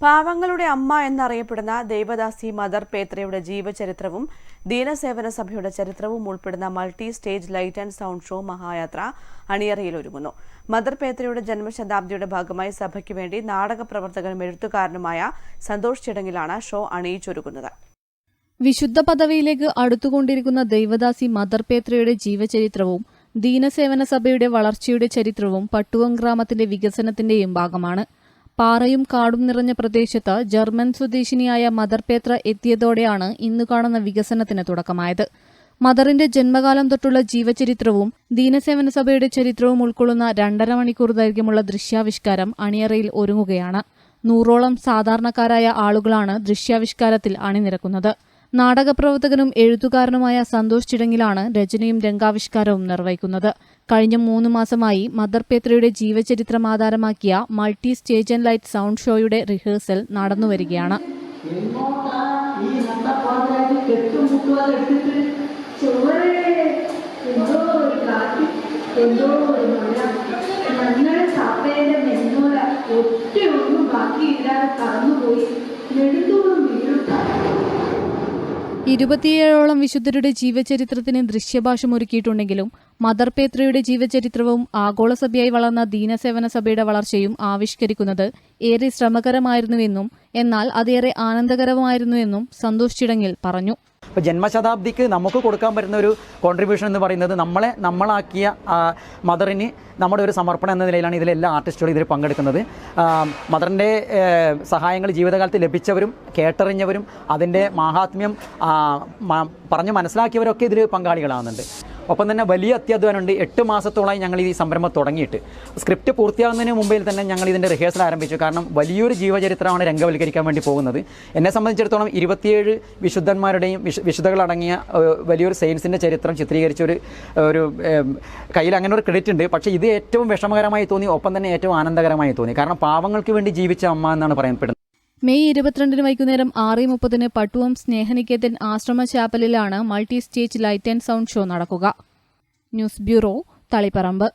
പാവങ്ങളുടെ അമ്മ എന്നറിയപ്പെടുന്ന ദേവദാസി മദർ പേത്രയുടെ ജീവചരിത്രവും ദീനസേവന സഭയുടെ ചരിത്രവും ഉൾപ്പെടുന്ന multi stage light and sound show Mahayatra അണിയറയിൽ ഒരുങ്ങുന്നു. മദർ പേത്രയുടെ ജന്മശതാബ്ദിയുടെ ഭാഗമായി സഭയ്ക്ക് വേണ്ടി നാടക പ്രവർത്തകനും എഴുത്തുകാരനുമായ സന്തോഷ് ചിടങ്ങിലാണ് ഷോ അണിയിച്ചൊരുക്കുന്നത് വിശുദ്ധ പദവിയിലേക്ക് അടുത്തുകൊണ്ടിരിക്കുന്ന ദൈവദാസി മദർ പേത്രയുടെ ജീവചരിത്രവും ദീനസേവന സഭയുടെ വളർച്ചയുടെ ചരിത്രവും പട്ടുവം ഗ്രാമത്തിന്റെ വികസനത്തിന്റെയും ഭാഗമാണ്. പാറയും കാടും നിറഞ്ഞ പ്രദേശത്ത് ജർമ്മൻ സ്വദേശിനിയായ മദർ പേത്ര എത്തിയതോടെയാണ് ഇന്നു കാണുന്ന വികസനത്തിന് തുടക്കമായത്. മദറിന്റെ ജന്മകാലം തൊട്ടുള്ള ജീവചരിത്രവും ദീനസേവന സഭയുടെ ചരിത്രവും ഉൾക്കൊള്ളുന്ന രണ്ടര മണിക്കൂർ ദൈർഘ്യമുള്ള ദൃശ്യാവിഷ്കാരം അണിയറയിൽ ഒരുങ്ങുകയാണ്. നൂറോളം സാധാരണക്കാരായ ആളുകളാണ് ദൃശ്യാവിഷ്കാരത്തിൽ അണിനിരക്കുന്നത്. നാടകപ്രവർത്തകനും എഴുത്തുകാരനുമായ സന്തോഷ് ചിടങ്ങിലാണ് രചനയും രംഗാവിഷ്കാരവും നിർവഹിക്കുന്നത്. കഴിഞ്ഞ മൂന്ന് മാസമായി മദർ പേത്രയുടെ ജീവചരിത്രം ആധാരമാക്കിയ multi stage and light sound ഷോയുടെ റിഹേഴ്സൽ നടന്നുവരികയാണ്. ഇരുപത്തിയേഴോളം വിശുദ്ധരുടെ ജീവചരിത്രത്തിന് ദൃശ്യഭാഷമൊരുക്കിയിട്ടുണ്ടെങ്കിലും മദർ പേത്രയുടെ ജീവചരിത്രവും ആഗോളസഭയായി വളർന്ന ദീനസേവന സഭയുടെ വളർച്ചയും ആവിഷ്കരിക്കുന്നത് ഏറെ ശ്രമകരമായിരുന്നുവെന്നും എന്നാൽ അതേറെ ആനന്ദകരമായിരുന്നുവെന്നും സന്തോഷ് ചിടങ്ങിൽ പറഞ്ഞു. അപ്പോൾ ജന്മശതാബ്ദിക്ക് നമുക്ക് കൊടുക്കാൻ പറ്റുന്ന ഒരു കോൺട്രിബ്യൂഷൻ എന്ന് പറയുന്നത് നമ്മളെ നമ്മളാക്കിയ മദറിന് നമ്മുടെ ഒരു സമർപ്പണം എന്ന നിലയിലാണ് ഇതിലെല്ലാ ആർട്ടിസ്റ്റുകളും ഇതിൽ പങ്കെടുക്കുന്നത്. മദറിന്റെ സഹായങ്ങൾ ജീവിതകാലത്ത് ലഭിച്ചവരും കേട്ടറിഞ്ഞവരും അതിന്റെ മാഹാത്മ്യം പറഞ്ഞു മനസ്സിലാക്കിയവരൊക്കെ ഇതിൽ പങ്കാളികളാകുന്നുണ്ട്. ഒപ്പം തന്നെ വലിയ അത്യാധ്വാനമുണ്ട് എട്ട് മാസത്തോളമായി ഞങ്ങൾ ഈ സംരംഭം തുടങ്ങിയിട്ട്. സ്ക്രിപ്റ്റ് പൂർത്തിയാകുന്നതിന് മുമ്പിൽ തന്നെ ഞങ്ങൾ ഇതിന്റെ റിഹേഴ്സൽ ആരംഭിച്ചു. കാരണം വലിയൊരു ജീവചരിത്രമാണ് രംഗവൽക്കരിക്കാൻ വേണ്ടി പോകുന്നത്. എന്നെ സംബന്ധിച്ചിടത്തോളം ഇരുപത്തിയേഴ് വിശുദ്ധന്മാരുടെയും വിശു വിശുദ്ധകളടങ്ങിയ വലിയൊരു സയൻസിന്റെ ചരിത്രം ചിത്രീകരിച്ച ഒരു ഒരു കയ്യിൽ അങ്ങനെ ഒരു ക്രെഡിറ്റ് ഉണ്ട്. പക്ഷേ ഇത് ഏറ്റവും വിഷമകരമായി തോന്നി ഒപ്പം തന്നെ ഏറ്റവും ആനന്ദകരമായി തോന്നി. കാരണം പാവങ്ങൾക്ക് വേണ്ടി ജീവിച്ച അമ്മ എന്നാണ് പറയപ്പെടുന്നത്. മെയ് ഇരുപത്തിരണ്ടിന് വൈകുന്നേരം ആറ് മുപ്പതിന് പട്ടുവം സ്നേഹനികേതൻ ആശ്രമ ചാപ്പലിലാണ് multi stage light and sound show നടക്കുക. News bureau Taliparamba.